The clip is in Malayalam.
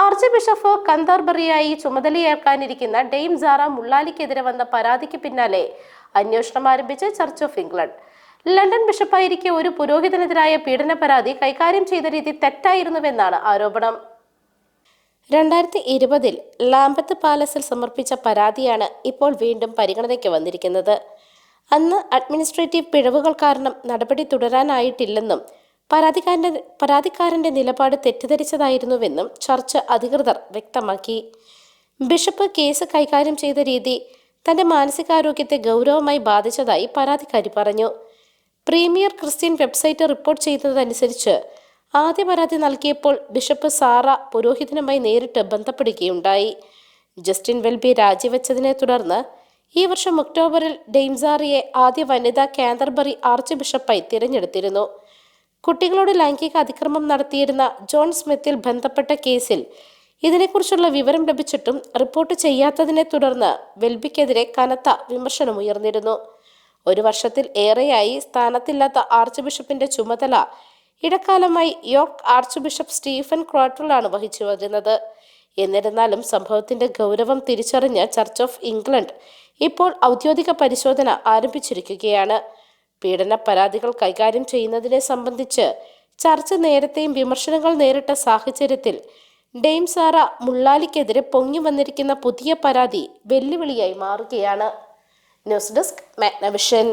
ആർച്ച് ബിഷപ്പ് കന്താർബറിയായി ചുമതലയേൽക്കാനിരിക്കുന്ന ഡെയിം സാറ മുള്ളാലിക്കെതിരെ വന്ന പരാതിക്ക് പിന്നാലെ അന്വേഷണം ആരംഭിച്ച് ചർച്ച് ഓഫ് ഇംഗ്ലണ്ട്. ലണ്ടൻ ബിഷപ്പായിരിക്കെ ഒരു പുരോഹിതനെതിരായ പീഡന പരാതി കൈകാര്യം ചെയ്ത രീതി തെറ്റായിരുന്നുവെന്നാണ് ആരോപണം. രണ്ടായിരത്തി ഇരുപതിൽ ലാമ്പത്ത് പാലസിൽ സമർപ്പിച്ച പരാതിയാണ് ഇപ്പോൾ വീണ്ടും പരിഗണനയ്ക്ക് വന്നിരിക്കുന്നത്. അന്ന് അഡ്മിനിസ്ട്രേറ്റീവ് പിഴവുകൾ കാരണം നടപടി തുടരാനായിട്ടില്ലെന്നും പരാതിക്കാരന്റെ പരാതിക്കാരന്റെ നിലപാട് തെറ്റിദ്ധരിച്ചതായിരുന്നുവെന്നും ചർച്ച് അധികൃതർ വ്യക്തമാക്കി. ബിഷപ്പ് കേസ് കൈകാര്യം ചെയ്ത രീതി തന്റെ മാനസികാരോഗ്യത്തെ ഗൗരവമായി ബാധിച്ചതായി പരാതിക്കാരി പറഞ്ഞു. പ്രീമിയർ ക്രിസ്ത്യൻ വെബ്സൈറ്റ് റിപ്പോർട്ട് ചെയ്തതനുസരിച്ച് ആദ്യ പരാതി നൽകിയപ്പോൾ ബിഷപ്പ് സാറ പുരോഹിതനുമായി നേരിട്ട് ബന്ധപ്പെടുകയുണ്ടായി. ജസ്റ്റിൻ വെൽബി രാജിവെച്ചതിനെ തുടർന്ന് ഈ വർഷം ഒക്ടോബറിൽ ഡെയിംസാറിയെ ആദ്യ വനിതാ കാന്തർബറി ആർച്ച് ബിഷപ്പായി തിരഞ്ഞെടുത്തിരുന്നു. കുട്ടികളോട് ലൈംഗിക അതിക്രമം നടത്തിയിരുന്ന ജോൺ സ്മിത്തിൽ ബന്ധപ്പെട്ട കേസിൽ ഇതിനെക്കുറിച്ചുള്ള വിവരം ലഭിച്ചിട്ടും റിപ്പോർട്ട് ചെയ്യാത്തതിനെ തുടർന്ന് വെൽബിക്കെതിരെ കനത്ത വിമർശനമുയർന്നിരുന്നു ഒരു വർഷത്തിൽ ഏറെയായി സ്ഥാനത്തില്ലാത്ത ആർച്ച് ബിഷപ്പിന്റെ ചുമതല ഇടക്കാലമായി യോർക്ക് ആർച്ച് ബിഷപ്പ് സ്റ്റീഫൻ ക്രോട്ടറിലാണ് വഹിച്ചു വരുന്നത്. എന്നിരുന്നാലും സംഭവത്തിന്റെ ഗൗരവം തിരിച്ചറിഞ്ഞ ചർച്ച് ഓഫ് ഇംഗ്ലണ്ട് ഇപ്പോൾ ഔദ്യോഗിക പരിശോധന ആരംഭിച്ചിരിക്കുകയാണ്. പീഡന പരാതികൾ കൈകാര്യം ചെയ്യുന്നതിനെ സംബന്ധിച്ച് ചർച്ച നേരത്തെയും വിമർശനങ്ങൾ നേരിട്ട സാഹചര്യത്തിൽ ഡെയിം സാറ മുള്ളാലിക്കെതിരെ പൊങ്ങി വന്നിരിക്കുന്ന പുതിയ പരാതി വെല്ലുവിളിയായി മാറുകയാണ്. News desk Magnavision.